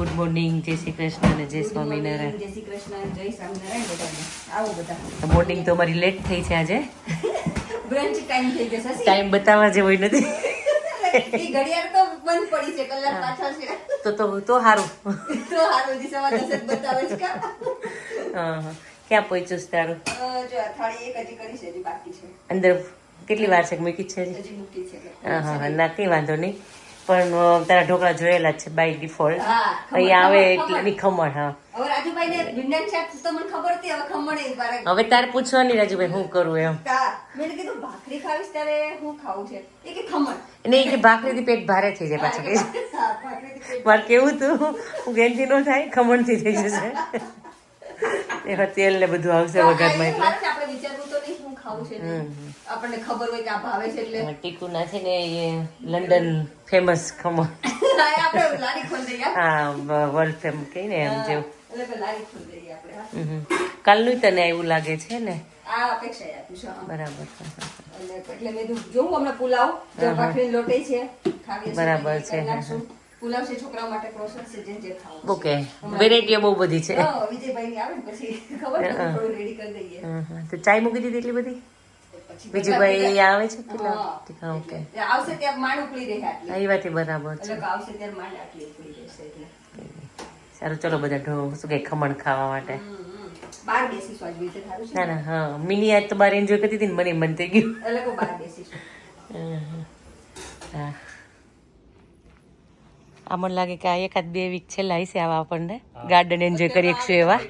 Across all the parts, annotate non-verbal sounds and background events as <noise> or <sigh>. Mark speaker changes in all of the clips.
Speaker 1: Good morning જય શ્રી કૃષ્ણ અને જય સ્વામિનારાયણ.
Speaker 2: જય શ્રી કૃષ્ણ જય સ્વામિનારાયણ બધાને. આવો બધા.
Speaker 1: મોર્નિંગ તો અમારી લેટ થઈ છે આજે.
Speaker 2: બ્રંચ ટાઈમ થઈ ગયો છે
Speaker 1: ટાઈમ બતાવવા જેવો નથી.
Speaker 2: ઘડિયાળ તો બંધ પડી છે કલાક પાછળ છે.
Speaker 1: તો તો તો સારું
Speaker 2: તો બતાવે છે.
Speaker 1: હા. ક્યાં પહોંચ્યું છે તારું?
Speaker 2: જો થાળી એક હજી કરી છે હજી બાકી છે.
Speaker 1: અંદર કેટલી વાર છે? મૂકી છે હજી?
Speaker 2: મૂકી છે
Speaker 1: હા હા હા, ના કંઈ વાંધો નહીં. પણ તારા ઢોકળા જોયેલા જ છે બાય ડિફોલ્ટ
Speaker 2: હા, ખમણ,
Speaker 1: અહીં આવે એટલે
Speaker 2: ખમણ.
Speaker 1: હા.
Speaker 2: હવે
Speaker 1: તારે પૂછવાની રાજુભાઈ હું કરું એમ? નહીં કે ભાખરીથી પેટ ભારે થઈ જાય પાછું મારે કેવું તું? હું ગેંથી નો થાય ખમણથી થઈ જશે. <laughs> એમાં તેલ ને બધું આવશે વઘારમાં એટલે
Speaker 2: સારું છે, આપણે વિચારવું તો નહીં શું ખાવું છે આપણને ખબર હોય કે આ ભાવે છે એટલે
Speaker 1: ટીકુના છે ને એ લંડન ફેમસ ખમણ.
Speaker 2: હા, આપણે લારી ખોલી દઈએ
Speaker 1: હા વર્લ્ડ ફેમ કહીએ ને એમ જેવું.
Speaker 2: એટલે લારી ખોલી દઈએ આપણે
Speaker 1: કાલનું તને એવું લાગે છે ને?
Speaker 2: આ અપેક્ષા આપ્યું છે.
Speaker 1: બરાબર
Speaker 2: એટલે એટલે મેં જોઉં હમણાં પુલાવ ભાખરી લોટે છે
Speaker 1: બરાબર છે.
Speaker 2: પુલાવ છે છોકરાઓ માટે પ્રોસેસ છે જે જે ખાવું
Speaker 1: ઓકે વેરાયટીઓ બહુ બધી છે.
Speaker 2: હા, વિજયભાઈ આવે ને પછી ખબર થોડું રેડી કરી દઈએ.
Speaker 1: તો ચાય મૂકી દીધી એટલી બધી?
Speaker 2: પછી
Speaker 1: બીજું ભાઈ આવે છે ઓકે
Speaker 2: આવશે ત્યાં માંડ ઉકળી રહે આટલી.
Speaker 1: એ વાત બરાબર છે.
Speaker 2: આવશે ત્યારે માંડ આટલી ઉકળી રહેશે એટલે.
Speaker 1: સારું ચલો બધા શું કે ખમણ ખાવા માટે?
Speaker 2: હમ, હમ. બેસીશું આજ બીજે થારું
Speaker 1: ના ના હા. મિની આજ તો બાર એન્જોય કરતી હતી ને મને મન થઈ ગયું.
Speaker 2: એટલે કહું બેસીશું
Speaker 1: હા. આ મને લાગે કે આ એકાદ બે વીક છેલ્લા હશે આવા આપણને. ગાર્ડન એન્જોય કરી શકશું એવા.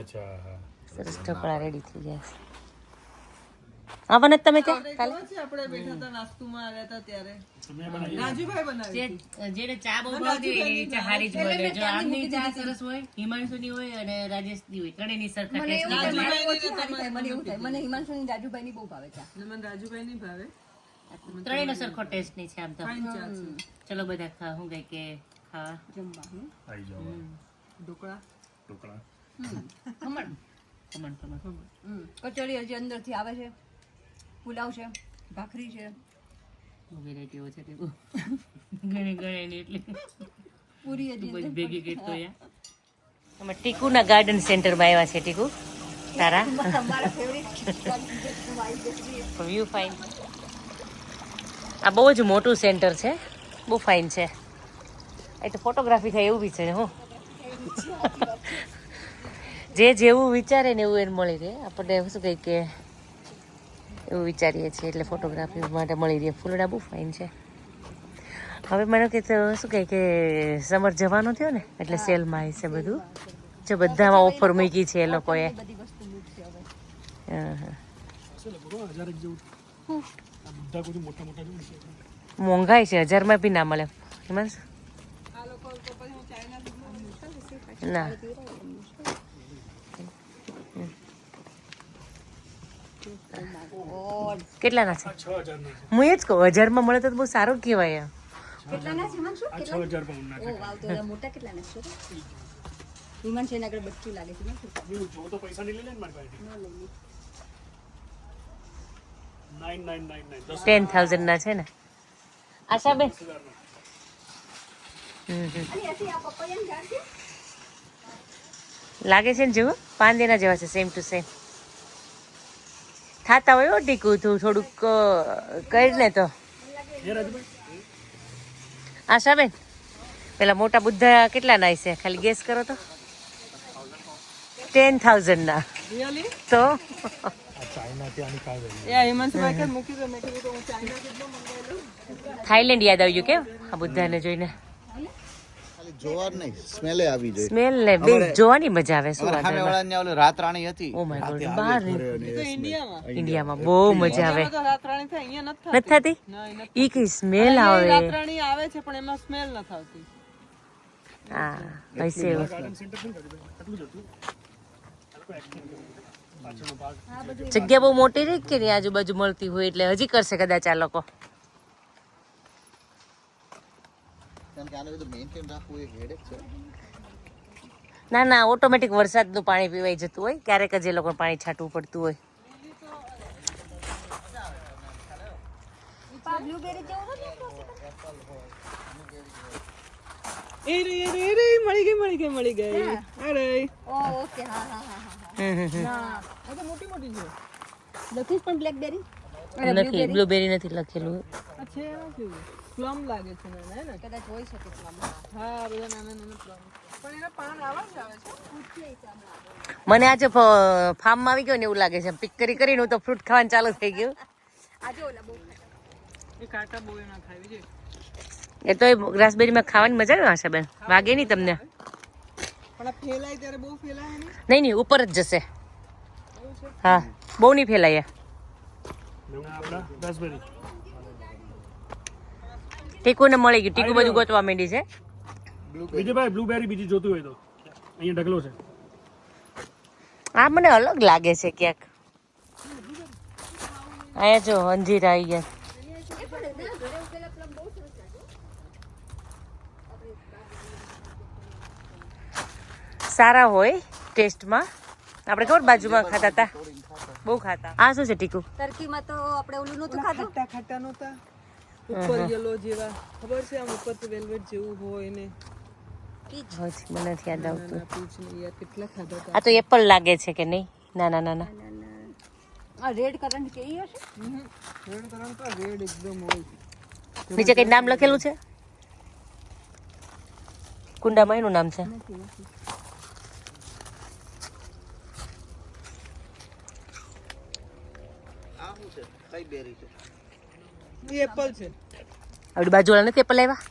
Speaker 3: અચ્છા
Speaker 1: સરસ ઢોકળા રેડી થઈ ગયા છે. આવવાના જ તમે ત્યાં કાલે?
Speaker 4: આપણે બેઠા હતા નાસ્તુમાં આવ્યા હતા ત્યારે. રાજુભાઈ બનાવી
Speaker 1: જેને ચા બહુ ભાવતી ચા હારી જ બને જો આમની ચા સરસ હોય હિમાંશુની હોય અને રાજેશની હોય. ત્રણેયની સરખા
Speaker 2: મને એવું થાય, મને ઓછી થાય, મને એવું થાય. મને હિમાંશુની રાજુભાઈની બહુ ભાવે
Speaker 4: ચા મને રાજુભાઈ નહીં ભાવે.
Speaker 1: ત્રણેયનો સરખો ટેસ્ટ નહીં છે આમ તો. ચલો બધા ખા હું કઈ કે ખાવા?
Speaker 2: જમવા
Speaker 3: આવી જાવ
Speaker 4: ઢોકળા?
Speaker 3: ઢોકળા.
Speaker 1: ખમણ. ખમણ ખમણ.
Speaker 2: હમ. કચોરી હજી અંદરથી આવે છે. પુલાવ છે ભાખરી છે.
Speaker 1: વેરાયટીઓ છે તે <laughs> ઘણી ઘણી એટલે.
Speaker 2: પૂરી
Speaker 1: બધી ભેગી કરતો અમે ટીકુના ગાર્ડન સેન્ટરમાં આવ્યા છે ટીકુ. તારા? વ્યૂ ફાઇન આ બહુ જ મોટું સેન્ટર છે. બહુ ફાઇન છે. એ તો ફોટોગ્રાફી થાય એવું બી છે હું. જે જેવું વિચારે ને એવું એને મળી રહે. આપણને શું કહે કે એવું વિચારીએ છીએ એટલે ફોટોગ્રાફી માટે મળી રહે. ફૂલડા બહુ ફાઇન છે. હવે મને કે તો શું કહે કે સમર જવાનો થયો ને એટલે સેલમાં આવી છે બધું. જો બધામાં ઓફર મૂકી છે એ લોકોએ. મોંઘાઈ છે હજારમાં બી ના મળે. ના. કેટલાના છે?
Speaker 3: ના છે.
Speaker 1: હું એ જ કહું હજારમાં મળે તો બહુ સારું કહેવાય એમ.
Speaker 2: કેટલાના છે મોટા કેટલાના આગળ બચ્ચું લાગે છે
Speaker 3: જો જો તો પૈસા નહીં લે ને મારી પાસે.
Speaker 1: ટેન થાઉઝન્ડના છે ને? આશાબેન? લાગે છે ને જેવું? પાંદેના જેવા છે સેમ ટુ સેમ થાતા હોય હો ટીકું તું થોડુંક કરીને કર તો. આશાબેન પેલા મોટા બુદ્ધા કેટલાના છે? ખાલી ગેસ કરો તો. ટેન થાઉઝન્ડના તો? થાઈલેન્ડ યાદ આવ્યું કેમ? આ બુદ્ધાને જોઈને.
Speaker 5: જોવા નહીં સ્મેલે આવી જોઈએ
Speaker 1: સ્મેલ ને બે જોવાની મજા આવે શું
Speaker 5: અમારે સામે વાળાની ઓલી રાત રાણી હતી
Speaker 1: ઓ માય ગોડ બહાર
Speaker 4: તો ઇન્ડિયામાં.
Speaker 1: ઇન્ડિયામાં બહુ મજા આવે.
Speaker 4: તો રાતરાણી થાય અહીંયા નથી
Speaker 1: નથી થતી?
Speaker 4: નથી
Speaker 1: ઈ કઈ સ્મેલ આવે.
Speaker 4: રાત રાણી આવે છે પણ એમાં સ્મેલ નથી આવતી
Speaker 1: હા
Speaker 3: ભાગ
Speaker 1: જગ્યા બહુ મોટી રહી કે નહીં? આજુબાજુ મળતી હોય એટલે હજી કરશે કદાચ આ લોકો.
Speaker 5: કારણ કે આને બધું મેન્ટેન રાખવું એ હેડેક છે.
Speaker 1: ના ના ઓટોમેટિક વરસાદનું પાણી પીવાઈ જતું હોય. ક્યારેક જ એ લોકો પાણી છાંટવું પડતું હોય.
Speaker 4: મળી ગઈ મળી ગઈ મળી ગઈ. અરે
Speaker 2: ઓકે હા હા હા હા
Speaker 1: હમ હમ હમ.
Speaker 2: ના
Speaker 4: આ તો મોટી મોટી છે.
Speaker 2: લખીશ પણ બ્લેકબેરી
Speaker 1: બ્લુબેરી નથી લખેલું.
Speaker 4: આ છે નથી પ્લમ લાગે છે નાના ને?
Speaker 2: કદાચ હોઈ શકે છે
Speaker 4: હા બધા નાના નાના પ્લમ પણ એના પાન આવા જ આવે છે.
Speaker 1: મને આજે ફાર્મમાં આવી ગયો ને એવું લાગે છે. પિક કરી કરીને હું તો ફ્રૂટ ખાવાનું ચાલુ થઈ ગયું.
Speaker 2: આજે ઓલા બહુ
Speaker 4: એ કાંટા બહુ ખાવી છે
Speaker 1: એ તો રાસબેરીમાં ખાવાની મજા આવે બેન? વાગે નહીં તમને?
Speaker 4: પણ ફેલાય ત્યારે બહુ ફેલાય નહીં
Speaker 1: નહીં નહીં ઉપર જ જશે. હા બહુ નહીં ફેલાય
Speaker 3: રાસબેરી
Speaker 1: ટીકુને મળી ગયું. ટીકુ બધું ગોતવા માંડી છે.
Speaker 3: બીજી ભાઈ બ્લુબેરી બીજી જોતું હોય તો. અહીંયા ઢગલો છે.
Speaker 1: આ મને અલગ લાગે છે ક્યાંક. અહીંયા જો અંજીર આવી ગયા. સારા હોય ટેસ્ટમાં. આપણે ખબર બાજુમાં ખાતા હતા બહુ ખાતા. આ શું છે ટીકુ?
Speaker 2: ટર્કીમાં તો આપણે ઓલું નહોતું ખાતા
Speaker 4: ખાટા ખાટા નહોતા. ઉપર યલો જેવા. ખબર છે આમ ઉપર વેલ્વેટ જેવું હોય ને?
Speaker 1: મને નથી યાદ આવતું
Speaker 4: ના પીચ ને યાર કેટલા ખાધા હતા
Speaker 1: આ તો એપલ લાગે છે કે નહીં? નાના નાના
Speaker 2: આ રેડ કરંટ કે હશે?
Speaker 4: રેડ કલર તો રેડ એકદમ હોય.
Speaker 1: નીચે કઈ નામ લખેલું છે? કુંડામાં એનું નામ છે?
Speaker 5: આ શું છે? કઈ બેરી છે?
Speaker 4: એ એપલ છે.
Speaker 1: આપણી બાજુવાળા નથી એપલ આવ્યા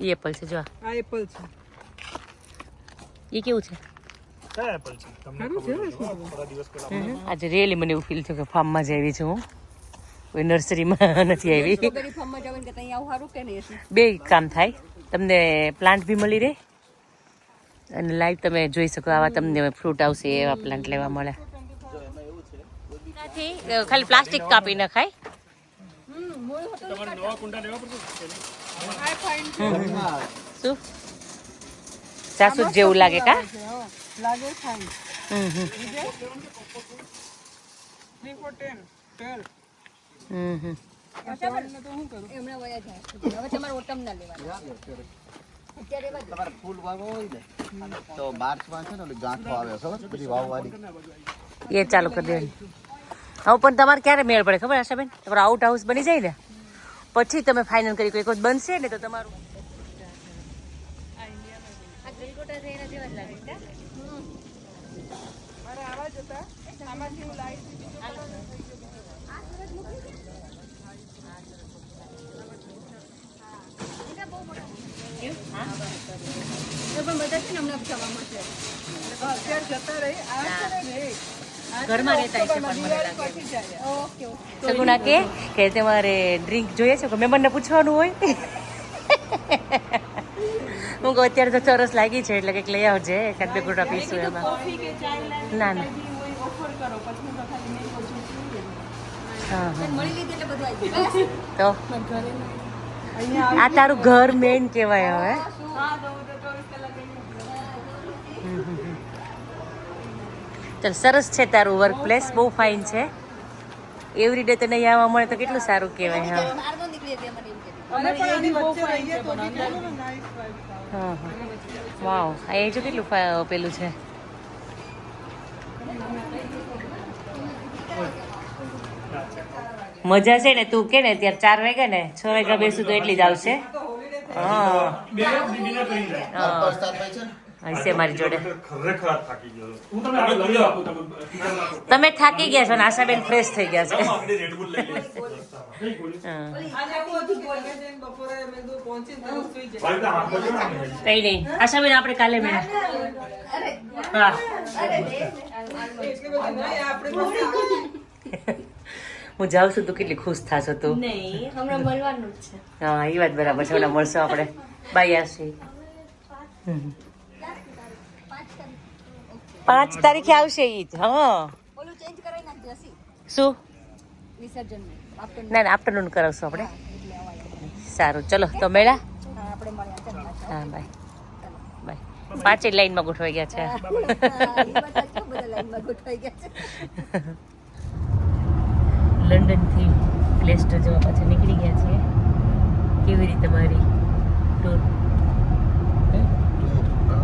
Speaker 1: એ એપલ છે જો આ.
Speaker 4: એપલ છે.
Speaker 1: એ કેવું છે?
Speaker 3: કયા એપલ છે? તમને ખબર હોય તો. થોડા દિવસ પહેલા
Speaker 1: હમ. આજે રિયલી મને એવું ફીલ થયું કે ફાર્મમાં જ આવી છું હું. કોઈ નર્સરીમાં <laughs> નથી આવી. બે કામ થાય. તમને પ્લાન્ટ બી મળી રહે. અને લાઈવ તમે જોઈ શકો આવા તમને ફ્રૂટ આવશે એવા પ્લાન્ટ લેવા મળે ખાલી પ્લાસ્ટિક કાપી નખાય
Speaker 3: તમારે નવા કુંડા લેવા પડશે
Speaker 1: શું સાસુ જેવું લાગે કા
Speaker 4: લાગે fine
Speaker 1: hmm hmm
Speaker 4: three four ten twelve
Speaker 1: hmm hmm
Speaker 2: એમણે વયા જાય હવે તમારે ઓટમ ના લેવા અત્યારે એવા જ
Speaker 5: તમારે ફૂલ વાવવા હોય ને તો માર્ચમાં છે ને ઓલી ગાંઠો આવે ખબર બધી વાવવાની
Speaker 1: એ ચાલુ કરી દેવાની હવે પણ તમારે ક્યારે મેળ પડે ખબર આશાબેન તમારો આઉટ હાઉસ બની જાય ને, પછી તમે ફાઇનલ કરી કોઈ વખત બનશે ને તો તમારું
Speaker 2: પણ બધા છે ને હમણાં જવા મળશે.
Speaker 4: જતા રહી, આ છે ને રે
Speaker 1: ઘરમાં રહેતા છે પણ મને લાગે. સગુણા કે કે તમારે ડ્રિંક જોઈએ છે કે મેમ્બરને પૂછવાનું હોય? હું કહું અત્યારે તો ચોરસ લાગી છે એટલે કંઈક લઈ આવજે એકાદ બે ગોટા પીશું એમાં. ના ના.
Speaker 4: તો
Speaker 1: આ તારું ઘર મેઇન કહેવાય હવે
Speaker 4: હા તો હું તો ચોવીસ કલાક અહીંયા
Speaker 1: ચાલ સરસ છે તારું વર્ક પ્લેસ બહુ ફાઇન છે. એવરી ડે તને અહીં આવવા મળે તો કેટલું સારું કહેવાય હા. વાવ આ એ જો કેટલું ફા- પેલું છે. મજા છે ને તું કે ને ત્યારે ચાર વાગ્યા ને છ વાગ્યા બેસું તો એટલી જ આવશે. હા. હશે મારી જોડે.
Speaker 6: ખરેખર આ થાકી ગયો. હતો.
Speaker 3: હું તમને આગળ લઈ આપું તમે
Speaker 1: તમે થાકી ગયા છો ને આશાબેન ફ્રેશ થઈ ગયા છે. કઈ નહીં. આશાબેન આપણે કાલે મેળા. હા. હું જાઉં છું તું કેટલી ખુશ થાશો તું.
Speaker 2: હમણાં મળવાનું જ છે.
Speaker 1: હા એ વાત બરાબર છે મળશું આપણે. બાય આશી. હમ.
Speaker 2: પાંચ તારીખ
Speaker 1: આવશે ઈ જ હા.
Speaker 2: ઓલું ચેન્જ કરાવી નાખજો હસી.
Speaker 1: શું?
Speaker 2: વિસર્જન
Speaker 1: ના ના આફ્ટરનૂન કરાવશું આપણે. સારું ચલો તો મેળા.
Speaker 2: હા આપણે મળ્યા
Speaker 1: હા બાય. બાય. પાંચે લાઈનમાં ગોઠવાઈ ગયા છે.
Speaker 2: હા, એ બધા કેમ બધા લાઈનમાં ગોઠવાઈ ગયા છે.
Speaker 1: લંડનથી પ્લેસ્ટર જવા પાછા નીકળી ગયા છે કેવી રીતે મારી ટૂર?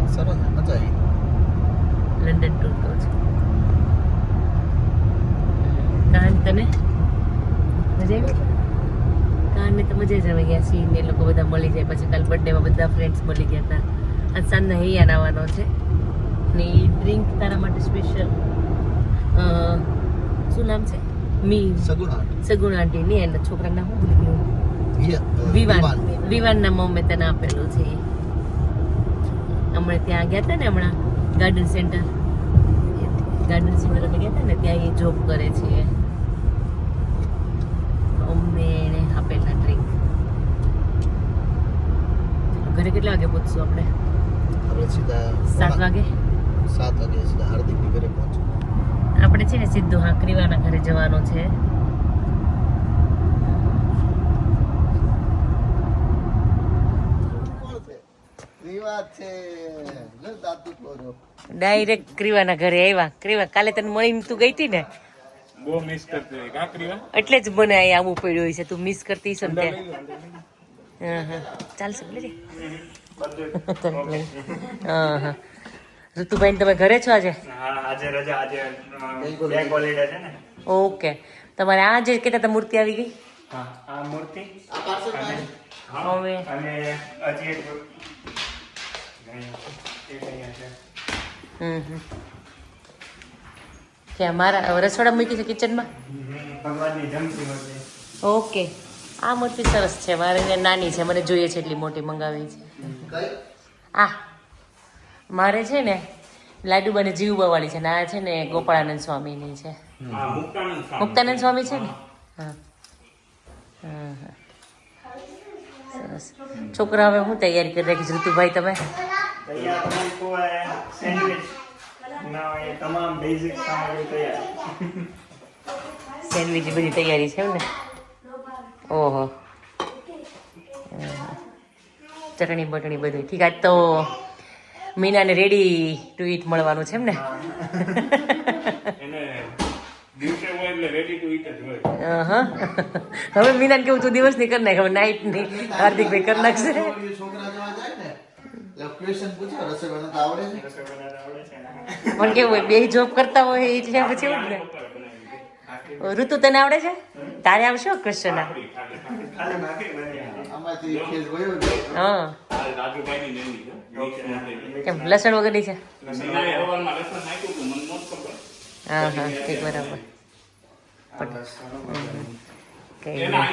Speaker 5: સરસ મજા આવી.
Speaker 1: લંડન ટૂર કહું છું કાન તને? મજા આવી કાનને તો મજા જ આવી ગયા સી ને એ લોકો બધા મળી જાય. પછી કાલ બર્થડેમાં બધા ફ્રેન્ડ્સ મળી ગયા હતા. આજ સાંજના હૈયા આવવાનો છે. ને એ ડ્રિંક તારા માટે સ્પેશિયલ શું નામ છે? મી.
Speaker 5: સગુણ
Speaker 1: સગુણ આંટીની એના છોકરાના હું ભૂલી ગયું? વિવાન. વિવાનના મમ્મી તને આપેલું છે એ. હમણાં ત્યાં ગયા હતા ને હમણાં? ગાર્ડન સેન્ટર ગાર્ડન સેન્ટર અમે ગયા હતા ને ત્યાં એ જોબ કરે છે અમને એને આપેલા ડ્રિંક ઘરે કેટલા વાગે પહોંચશું આપણે?
Speaker 5: સીધા
Speaker 1: સાત વાગે?
Speaker 5: સાત વાગે સીધા હાર્દિકની ઘરે પહોંચો
Speaker 1: આપણે છે ને સીધું હાંકરીવાના ઘરે જવાનું છે.
Speaker 5: વાત છે.
Speaker 1: ડાયરેક્ટ ક્રિવાના ઘરે આવ્યા. ક્રિવા કાલે તને મળીને તું ગઈ હતી ને?
Speaker 6: બહુ મિસ કરતી હોય કાકરી વા
Speaker 1: એટલે જ મને અહીં આવવું પડ્યું હોય છે. તું મિસ કરતી છે ને હા હા. ચાલશે બોલે રે હા હા. ઋતુભાઈ તમે ઘરે છો આજે?
Speaker 6: આજે રજા આજે બેંક હોલિડે છે ને.
Speaker 1: ઓકે. તમારે આ જે કેતા મૂર્તિ આવી ગઈ?
Speaker 6: હા આ મૂર્તિ.
Speaker 1: હવે?
Speaker 6: અને હજી એક
Speaker 1: ક્યાં મારા રસોડા મૂકી છે કિચનમાં ઓકે. આ મૂર્તિ સરસ છે. મારે નાની છે. મને જોઈએ છે એટલી મોટી મંગાવી છે. આ. મારે છે ને લાડુબાને જીવબાવાળી છે ને આ છે ને ગોપાળાનંદ સ્વામીની છે.
Speaker 6: મુક્તાનંદ સ્વામી.
Speaker 1: છે ને? હા હા. સરસ. છોકરા હવે હું તૈયારી કરી રાખીશ. ઋતુભાઈ તમે?
Speaker 6: તૈયાર તમારી કોઈ સેન્ડવિચ ના એ તમામ બેઝિક સામગ્રી તૈયાર.
Speaker 1: સેન્ડવિચ બધી તૈયારી છે એમ ને ઓહો. ચટણી બટણી બધું ઠીક આજ તો મીનાને રેડી ટુ ઈટ મળવાનું છે એમ ને
Speaker 6: એને દિવસે હોય એટલે રેડી ટુ ઈટ જ હોય.
Speaker 1: અહં. હવે મીનાને કેવું તું દિવસની કરી નાઇટની નાઇટની હાર્દિકભાઈ કરી નાખશે
Speaker 5: છોકરા જવા જાય ને એટલે ક્વેશ્ચન પૂછે રસોઈ બનાવતા આવડે છે.
Speaker 6: રસોઈ બનાવતા આવડે છે
Speaker 1: પણ કેવું હોય બે જોબ કરતા હોય એટલે પછી એવું ને ઋતુ તને આવડે છે? તારે આવશે ક્વેશ્ચન કેમ લસણ વગરની છે? હા હા ઠીક બરાબર.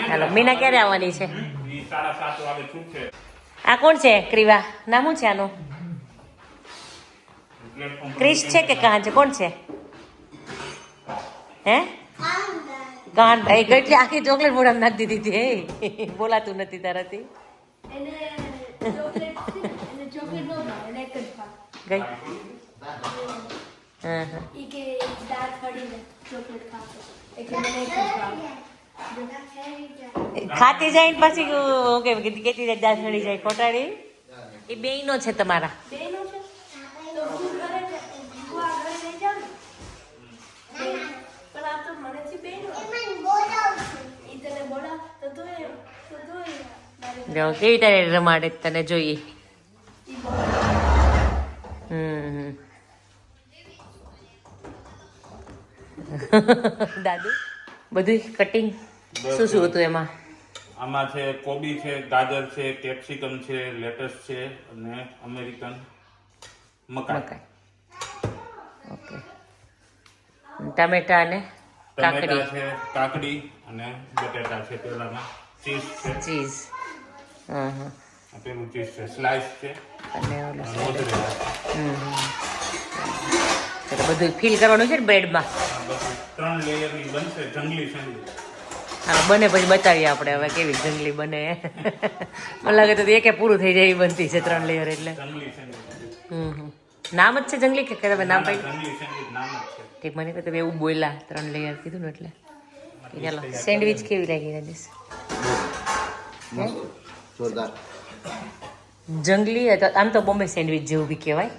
Speaker 1: હાલો મીના ક્યારે આવવાની છે?
Speaker 6: સાડા સાત વાગે છૂટશે.
Speaker 1: આ કોણ છે? ક્રિવા. નામું છે આનું? ક્રિશ છે કે કાન છે કોણ છે? હે? કાન ભાઈ કેટલી આખી ચોકલેટ મોઢામાં નાખી દીધી હે? બોલાતું નથી તારાથી. ગઈ? હા હા.
Speaker 2: ખાતો
Speaker 1: જાય ને પછી હું કેમ કે કેતી જાય ખોટાડી? એ
Speaker 2: બેનો છે તમારા. જ-
Speaker 1: કેવી તારે રમાડે તને જોઈએ. હમ. <laughs> દાદુ બધું કટિંગ શું શું હતું એમાં?
Speaker 6: આમાં છે કોબી છે ગાજર છે કેપ્સિકમ છે લેટસ છે અને અમેરિકન મકાઈ.
Speaker 1: ઓકે. ટામેટા અને કાકડી?
Speaker 6: છે કાકડી અને બટેટા છે પેલામાં ચીઝ છે.
Speaker 1: ચીઝ. હા હા
Speaker 6: પેલું ચીઝ છે સ્લાઇસ છે.
Speaker 1: અને ઓલું. બધું ફીલ કરવાનું છે બ્રેડમાં
Speaker 6: ત્રણ લેયરની બનશે જંગલી સેન્ડવિચ.
Speaker 1: હા બને પછી બતાવીએ આપણે હવે કેવી જંગલી બને. મને લાગે તો એકે પૂરું થઈ જાય એ બનતી છે ત્રણ લેયર એટલે. હમ હમ. નામ જ છે જંગલી કે તમે નામ
Speaker 6: છે.
Speaker 1: ઠીક મને કહે તમે એવું બોલ્યા ત્રણ લેયર કીધું ને એટલે. ચાલો સેન્ડવિચ કેવી લાગી રાજેશ?
Speaker 5: જોરદાર.
Speaker 1: જંગલી અથવા આમ તો બોમ્બે સેન્ડવિચ જેવું બી કહેવાય.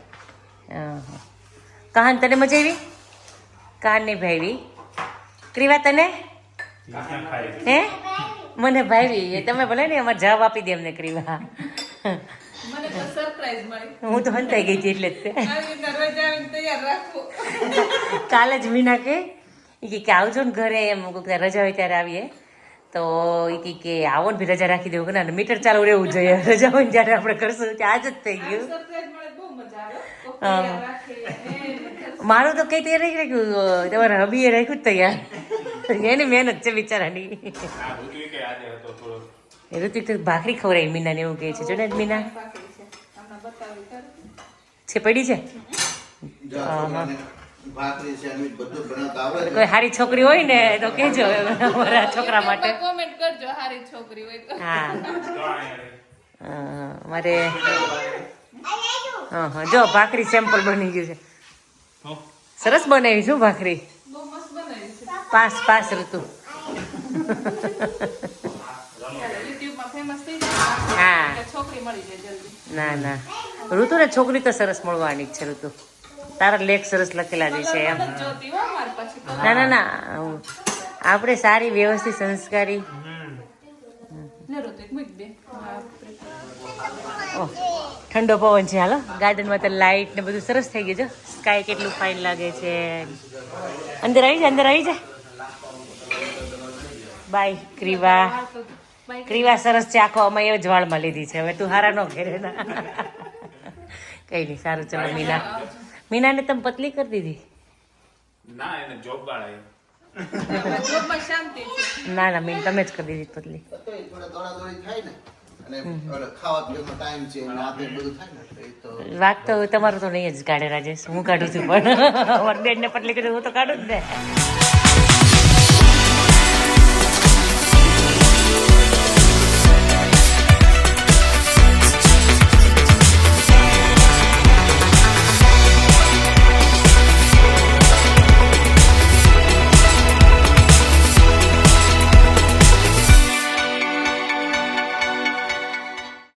Speaker 1: કાન તને મજા આવી? કાન નહીં ભાઈ ક્રીવા તને? હે? મને ભાવી એ તમે ભલે ને અમારે જવાબ આપી દે એમને કરીવા
Speaker 4: મને તો સરપ્રાઈઝ મળી.
Speaker 1: હું તો હંતાઈ ગઈ હતી એટલે જ કાલે જ મીના કે. એ કે કે આવજો ને ઘરે એમ. કોઈક રજા હોય ત્યારે આવીએ. તો એ કે કે આવો ને ભી રજા રાખી દેવું. કે ના મીટર ચાલુ રહેવું જોઈએ. રજા હોય ને જ્યારે આપણે કરશું. ત્યાં આજ જ થઈ ગયું.
Speaker 4: સરપ્રાઈઝ મળે બહુ મજા આવે કોક
Speaker 1: હા.
Speaker 4: તૈયાર રાખે. એ
Speaker 1: મારું તો કઈ તૈયાર નહીં રાખ્યું. તમારા હબીએ રાખ્યું જ તૈયાર. એની મહેનત છે બિચારાની.
Speaker 6: આ ઋત્વિકે કે આજે હતો થોડો.
Speaker 1: એ ઋતિક તો ભાખરી ખવડાવી મીનાને એવું કહે છે. જો ને મીના?
Speaker 4: છે
Speaker 1: પડી છે? કોઈ સારી છોકરી હોય ને તો કહેજો અમારા છોકરા માટે.
Speaker 4: કોમેન્ટ કરજો હારી છોકરી હોય તો.
Speaker 1: હા. મારે હા હા જો ભાખરી સેમ્પલ બની ગયું છે. સરસ બનાવી છું ભાખરી
Speaker 4: બહુ મસ્ત બનાવી છે
Speaker 1: પાસ પાસ ઋતુ.
Speaker 4: જાય
Speaker 1: હા.
Speaker 4: જાય
Speaker 1: ના ના. ઋતુ ને છોકરી તો સરસ મળવાની છે, ઋતુ. તારા લેખ સરસ લખેલા જ છે એમ. ના ના ના. આપણે સારી વ્યવસ્થિત સંસ્કારી. ઠંડો પવન છે, હાલો. ગાર્ડનમાં તો લાઇટ ને બધું સરસ થઈ ગયું છે. સ્કાય કેટલું ફાઇન લાગે છે. અંદર આવી જાય અંદર આવી જા. બાય ક્રીવા. ક્રીવા સરસ છે આખો અમે એ જ વાળમાં લીધી છે. હવે તું હારા નો ઘેરે ના. કઈ નહીં સારું ચલો મીના. મીનાને તમે પતલી કરી દીધી?
Speaker 6: ના એને જોબ
Speaker 1: ના ના મીન તમે જ કરી દીધી પતલી.
Speaker 5: તો એ થોડા દોડાદોડી થાય ને અને ઓલો ખાવા પીવાનો ટાઈમ છે અને આ તે બધું થાય ને તો એ તો
Speaker 1: તમારું તો નહીં જ કાઢે રાજેશ. હું કાઢું છું પણ. <laughs> મારી બેનને પતલી કીધું હું તો કાઢું જ ને.